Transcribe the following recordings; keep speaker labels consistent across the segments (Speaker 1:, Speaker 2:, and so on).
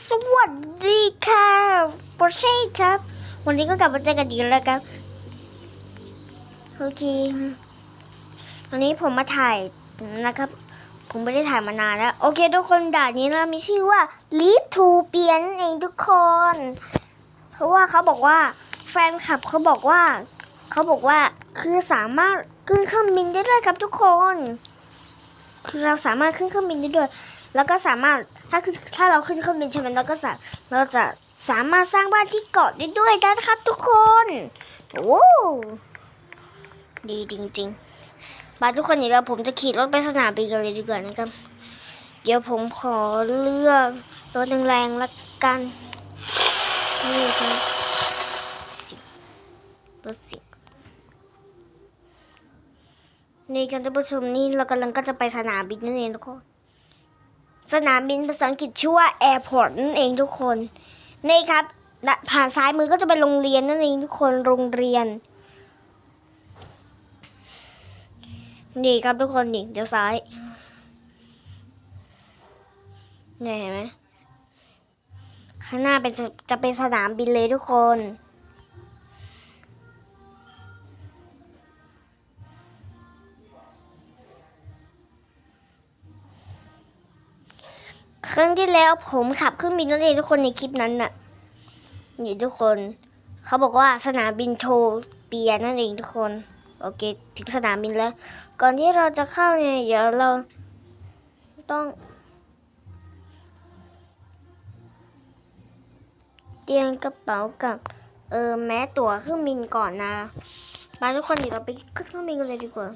Speaker 1: สวัสดีค่ะโปรเช่ครับ วันนี้ก็กลับมาเจอกันอีกแล้วครับ โอเควันนี้ผมมาถ่ายนะครับ ผมไม่ได้ถ่ายมานานแล้ว โอเค ทุกคนด่านนี้เรามีชื่อว่า lead to เปียนนเองทุกคน เพราะว่าเขาบอกว่าแฟนคลับเขาบอกว่า เขาบอกว่าคือสามารถขึ้นเครื่องบินได้ด้วยครับทุกคน คือเราสามารถขึ้นเครื่องบินได้ด้วย แล้วก็สามารถ ถ้าถ้าเราขึ้นเครื่องบินใช่ไหมเราก็สาเราจะสามารถสร้างบ้านที่เกาะได้ด้วยนะครับทุกคน โอ้ดีจริงๆมาทุกคนเดี๋ยวผมจะขี่รถไปสนามบินกันเลยดีกว่านะครับ เดี๋ยวผมขอเลือกรถแรงๆละกันนี่ครับสิรถสิบนี่กันท่านผู้ชมนี่เรากำลังก็จะไปสนามบินนั่นเองทุกคน สนามบินภาษาอังกฤษชื่อว่า airport นั่นเองทุกคน นี่ครับผ่านซ้ายมือก็จะเป็นโรงเรียนนั่นเองทุกคนโรงเรียน นี่ครับทุกคนนี่เดี๋ยวซ้ายเนี่ยเห็นไหมข้างหน้าเป็นจะเป็นสนามบินเลยทุกคน ครั้งที่แล้วผมขับเครื่องบินนั่นเองทุกคนในคลิปนั้นน่ะนี่ทุกคน เขาบอกว่าสนามบินโทเปียนั่นเองทุกคน โอเค ถึงสนามบินแล้ว ก่อนที่เราจะเข้าเนี่ยเดี๋ยวเราต้อง เตรียมกระเป๋ากับ เออแม้ตั๋วเครื่องบินก่อนนะ มาทุกคนเดี๋ยวเราไปขึ้นเครื่องบินกันเลยดีกว่า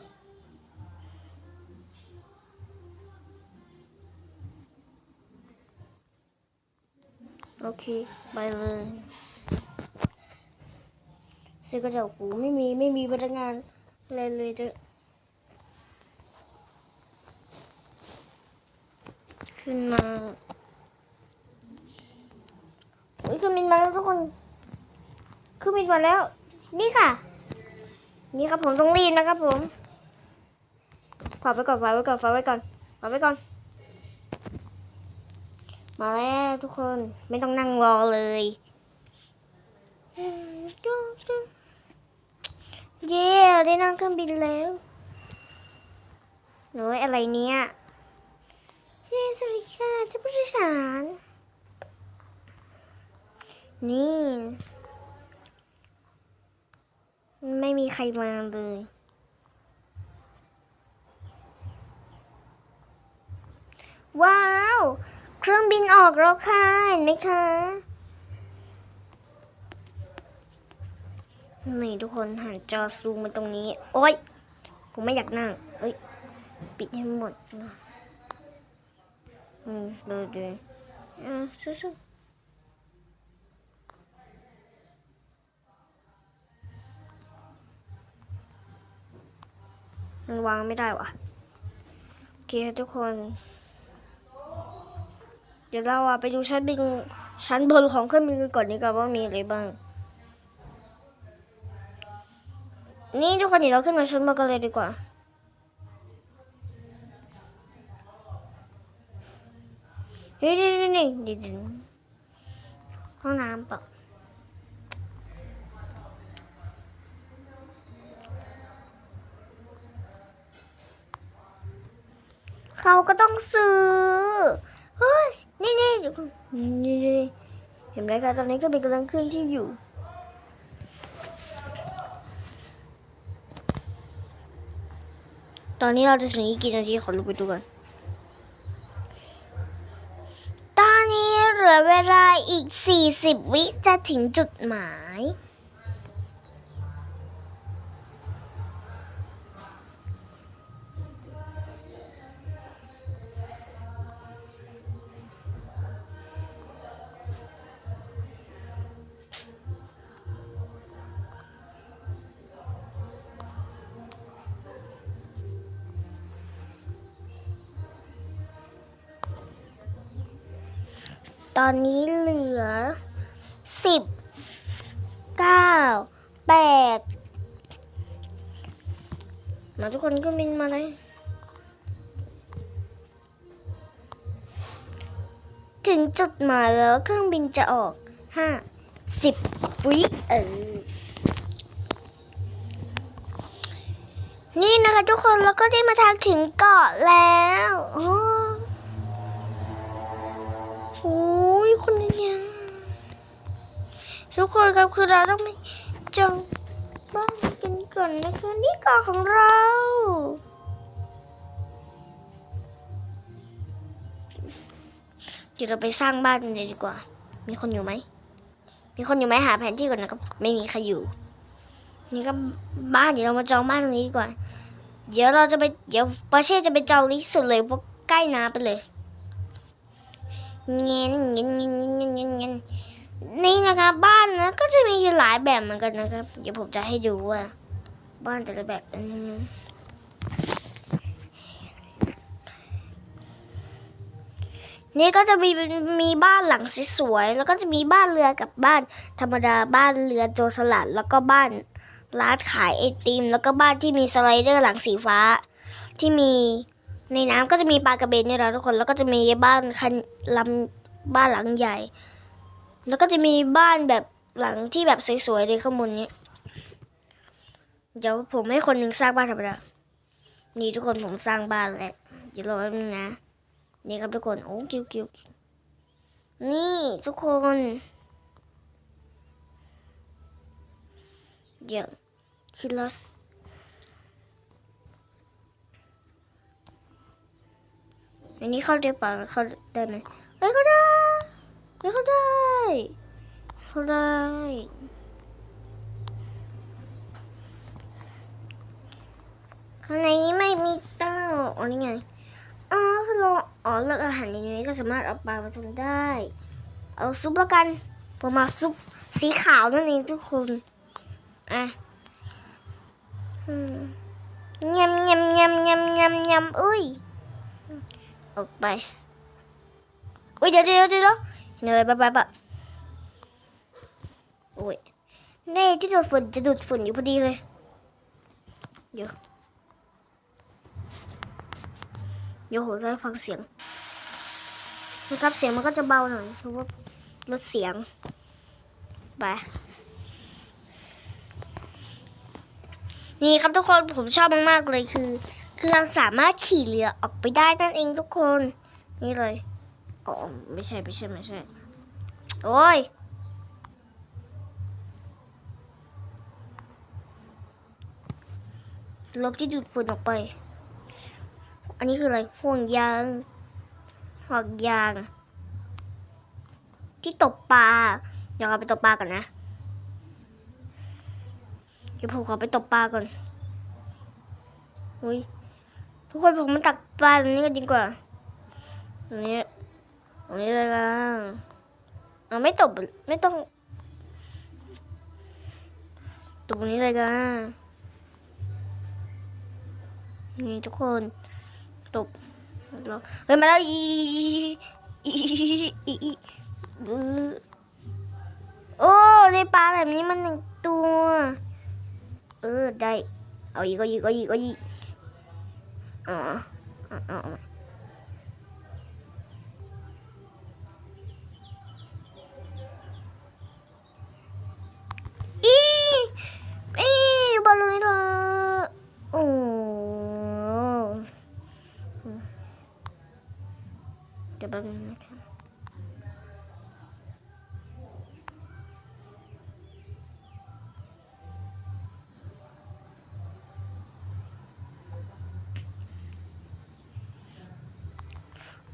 Speaker 1: โอเคไปเลยซื้อกระจกหูไม่มีไม่มีพนักงานอะไรเลยจะขึ้นมาเฮ้ยเครื่องบินมาแล้วทุกคนเครื่องบินมาแล้ว นี่ค่ะ นี่ครับผมต้องรีบนะครับผมฝากไว้ก่อนฝากไว้ก่อนฝากไว้ก่อนฝากไว้ก่อน มาแล้วทุกคนไม่ต้องนั่งรอเลยเย้ได้นั่งเครื่องบินแล้วโอ้ยอะไรเนี้ยเย้สวัสดีค่ะท่านผู้โดยสาร นี่ ไม่มีใครมาเลยว้าว เครื่องบินออกแล้วค่ะเห็นไหมคะนี่ทุกคนหันจอซูมมาตรงนี้ โอ๊ย ผมไม่อยากนั่ง เอ้ย ปิดให้หมด อืมดูดูอ่าสู้ๆมันวางไม่ได้วะโอเคทุกคน เดี๋ยวเราอะไปดูชั้นบินชั้นบนของเครื่องบินกันก่อนดีกว่าว่ามีอะไรบ้าง นี่ทุกคนเดี๋ยวเราขึ้นมาชั้นบนกันเลยดีกว่าเฮ้ยนี่นี่นี่ดี๋ยวเดี๋ยวห้องน้ำเปล่าเขาก็ต้องซื้อ เฮ้ยนี่นี่เดี๋ยวก่อนนี่นี่เห็นไหมคะตอนนี้ก็เป็นกำลังขึ้นที่อยู่ตอนนี้เราจะถึงอีกกี่นาทีขอลุกไปดูก่อนตอนนี้เหลือเวลาอีก 40 วิจะถึงจุดหมาย ตอนนี้เหลือสิบเก้าแปดมาทุกคนก็มินมาเลย ถึงจุดหมายแล้วเครื่องบินจะออกห้าสิบวิเออนี่นะคะทุกคนเราก็ได้มาทางถึงเกาะแล้ว คนยังทุกคนครับคือเราต้องไปจองบ้านกันก่อนนะคะนี่เกาะของเรา เดี๋ยวเราไปสร้างบ้านกันเลยดีกว่า มีคนอยู่ไหม มีคนอยู่ไหมหาแผนที่ก่อนนะครับไม่มีใครอยู่ นี่ก็บ้านเดี๋ยวเรามาจองบ้านตรงนี้ดีกว่า เดี๋ยวเราจะไปเดี๋ยวปอร์เช่จะไปจองที่สุดเลยเพราะใกล้น้ำไปเลย เงี้ยเงี้ยเงี้ยเงี้ยเงี้ยเงี้ยนี่นะคะบ้านนะก็จะมีหลายแบบเหมือนกันนะครับ เดี๋ยวผมจะให้ดูว่า บ้านแต่ละแบบเป็นยังไงนี่ก็จะมีมีบ้านหลังสวยๆแล้วก็จะมีบ้านเรือกับบ้าน ธรรมดาบ้านเรือโจรสลัด แล้วก็บ้านร้านขายไอติม แล้วก็บ้านที่มีสไลเดอร์หลังสีฟ้าที่มี ในน้ำก็จะมีปลากระเบนเนี่ยนะทุกคนแล้วก็จะมีบ้านคันลำบ้านหลังใหญ่ แล้วก็จะมีบ้านแบบหลังที่แบบสวยๆเลยข้างบนนี้เดี๋ยวผมให้คนหนึ่งสร้างบ้านธรรมดานี่ทุกคนผมสร้างบ้านแล้วเดี๋ยวรอแป๊บนึงนะ นี่ครับทุกคนโอ้กิ้วกิ้วนี่ทุกคน เดี๋ยวคิดแล้ว อันนี้เข้าได้ปะเข้าได้ไหมเฮ้ยเข้าได้เฮ้ยเข้าได้ เข้าได้ข้างในนี้ไม่มีเต้าอ๋อนี่ไงอ๋อคือเราอ๋อเลือกอาหารอย่างนี้ก็สามารถเอาปลามาทำได้ เอาซุปแล้วกันผมมาซุปสีขาวนั่นเองทุกคนอะอืมยำยำยำยำยำยำอุ้ย ออกไปอุ้ยเดี๋ยวเดี๋ยวเดี๋ยวเดี๋ยวไปไปไปโอ้ยนี่ที่ดูดฝุ่นจะดูดฝุ่นอยู่พอดีเลยเดี๋ยวเดี๋ยวผมจะให้ฟังเสียงนะครับเสียงมันก็จะเบาหน่อยเพราะว่าลดเสียงไปนี่ครับทุกคนผมชอบมากๆเลยคือ คือเราสามารถขี่เรือออกไปได้นั่นเองทุกคน นี่เลยอ๋อไม่ใช่ไม่ใช่ไม่ใช่ โอ้ยลบที่ดูดฝุ่นออกไป อันนี้คืออะไรห่วงยางห่วงยาง ที่ตกปลาเดี๋ยวเราไปตกปลากันนะ เดี๋ยวผมขอไปตกปลาก่อน อุ้ย ทุกคนผมมาตักปลาตรงนี้กันดีกว่าตรงนี้ตรงนี้เลยนะเอาไม่ตกไม่ต้องตรงนี้เลยนะนี่ทุกคนตกแล้วเฮ้ยมาแล้วอีอีอีอีโอ้ได้ปลาแบบนี้มันหนึ่งตัว เออได้ เอาอีกเอาอีกเอาอีกเอาอีก อ๋อเอ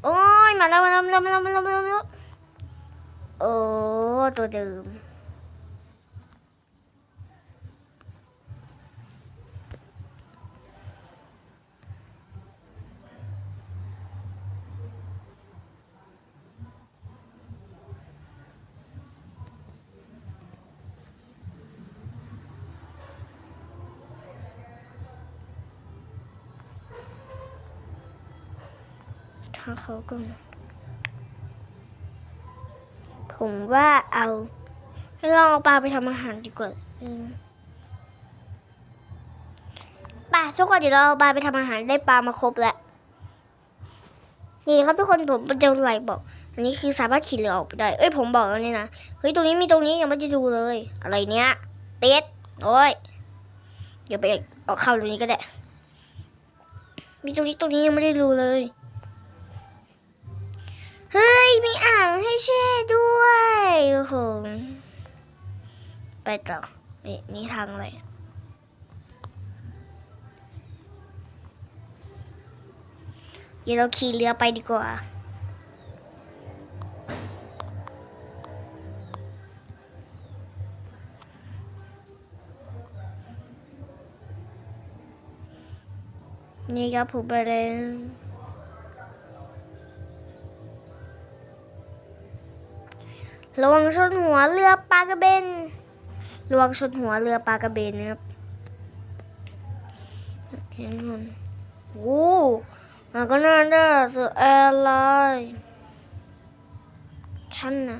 Speaker 1: โอ้ยมาแล้วมาแล้วมาแล้วมาแล้วมาแล้วมาแล้วโอ้ตัวเดิมางเขาก่อน ผมว่าเอาให้ลองเอาปลาไปทำอาหารดีกว่าป่ะทุกคนเดี๋ยวเราเอาปลาไปทำอาหารได้ปลามาครบแล้ว นี่ครับทุกคนผมจะไหลบอก อันนี้คือสามารถขี่เรือออกไปได้ เอ้ยผมบอกแล้วนี่นะ เฮ้ยตรงนี้มีตรงนี้ยังไม่ได้ดูเลย อะไรเนี้ย เต็ดโอ้ยเดี๋ยวไปออกเข้าตรงนี้ก็ได้ มีตรงนี้ตรงนี้ยังไม่ได้ดูเลย เฮ้ย มีอ่างให้แช่ด้วยโอ้โหไปต่อนี่นี่ทางอะไรเดี๋ยวเราขี่เรือไปดีกว่า นี่ครับผมไปเลย ระวังชนหัวเรือปลากระเบนระวังชนหัวเรือปลากระเบนนะครับเห็นมันโอ้มันก็น่าได้สุดแอร์ไลน์ฉันนะ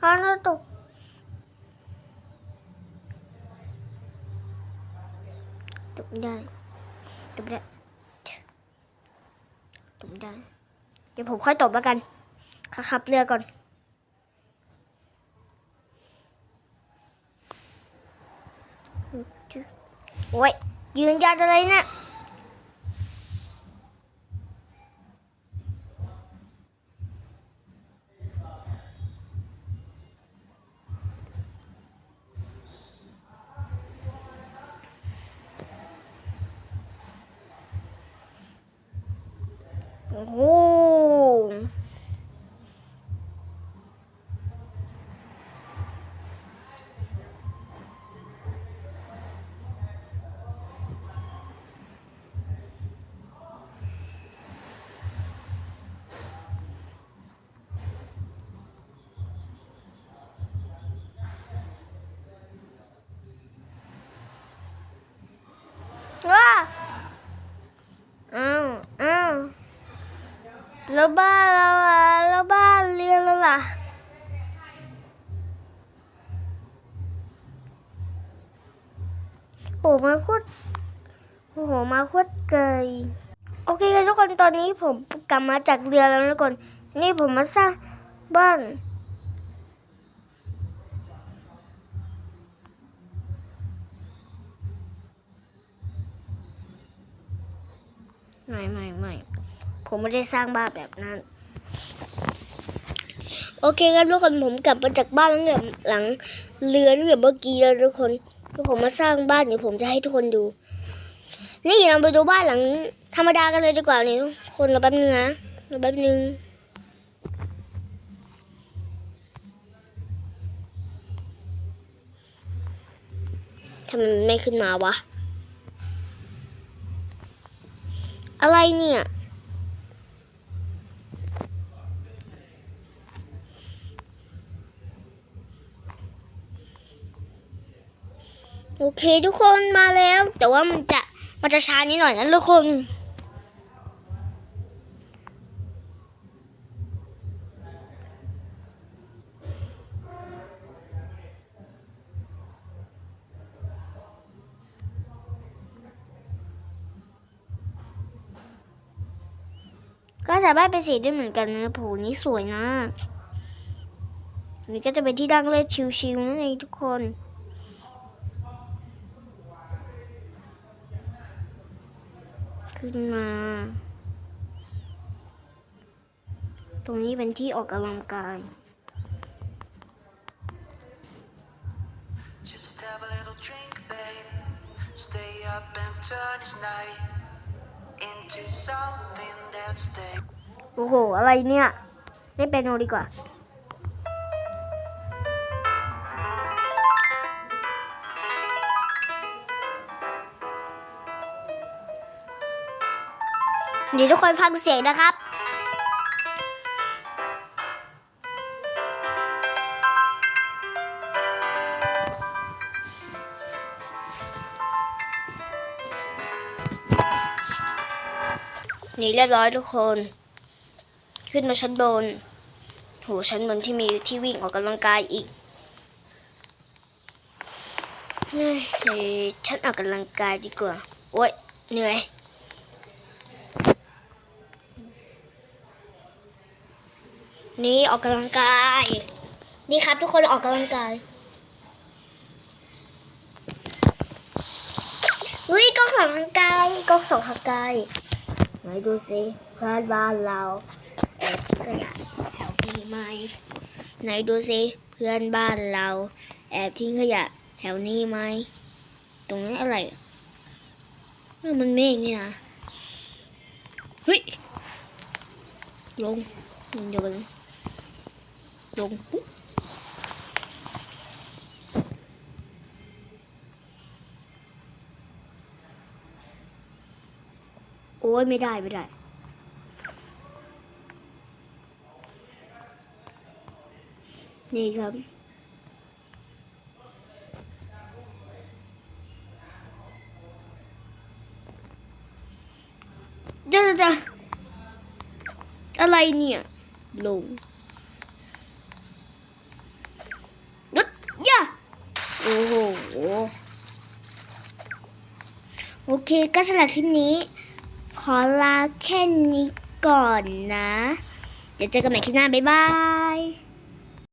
Speaker 1: อันนั้นตกตกได้ตกได้ตกได้ เดี๋ยวผมค่อยตบแล้วกันขับขับเรือก่อน โอ้ย ยืนยันอะไรนะี่ยโอ้ แล้วบ้านเราอะแล้วบ้านเรียนเราล่ะโอ้มาโคตรโอ้โหมาโคตรเกยโอเคครับทุกคนตอนนี้ผมกลับมาจากเรือแล้วนะก่อนนี่ผมมาสร้างบ้าน ไม่ไม่ไม่ ผมไม่ได้สร้างบ้านแบบนั้น โอเคครับทุกคนผมกลับมาจากบ้านตั้งแต่หลังเรือตั้งแต่เมื่อกี้แล้วทุกคนก็ผมมาสร้างบ้านเดี๋ยวผมจะให้ทุกคนดู นี่เราไปดูบ้านหลัง ธรรมดากันเลยดีกว่านี่ทุกคนเราแป๊บนึงนะเราแป๊บนึงทำไมมันไม่ขึ้นมาวะ อะไรเนี่ย โอเคทุกคนมาแล้ว แต่ว่ามันจะมันจะช้านิดหน่อยนะทุกคนก็สามารถเป็นสีได้เหมือนกันนะโผนี้สวยนะอันนี่ก็จะเป็นที่ดังเล่นชิวๆนั่นเองทุกคน ขึ้นมา ตรงนี้เป็นที่ออกกำลังกาย
Speaker 2: Just have a little drink, babe. Stay up and turn this night into something that stays.
Speaker 1: โอ้โห อะไรเนี่ย เล่นเปียโนดีกว่า เดี๋ยวทุกคนฟังเสียงนะครับนี่เรียบร้อยทุกคน ขึ้นมาชั้นบนโหชั้นบนที่มีที่วิ่งออกกำลังกายอีกเฮ้ยฉันออกกำลังกายดีกว่า โอ๊ยเหนื่อย นี่ออกกำลังกาย นี่ครับทุกคนออกกำลังกายอุ้ยกล้องสองทางกายกล้องสองทางกายไหนดูสิเพื่อนบ้านเราแอบทิ้งขยะแถวนี้ไหมไหนดูสิเพื่อนบ้านเรา แอบทิ้งขยะแถวนี้ไหมตรงนี้อะไรนั่มันเมฆนี่นะเฮ้ยลงลงเดี๋ยวกัน ลงปุ๊บโอ้ยไม่ได้ไม่ได้ นี่ครับจะจะจะอะไรเนี่ย ลงรถย่าโอ้โห โอเค ก็ สำหรับคลิปนี้ ขอลาแค่นี้ก่อนนะ เดี๋ยวเจอกันใหม่คลิปหน้า บ๊ายบาย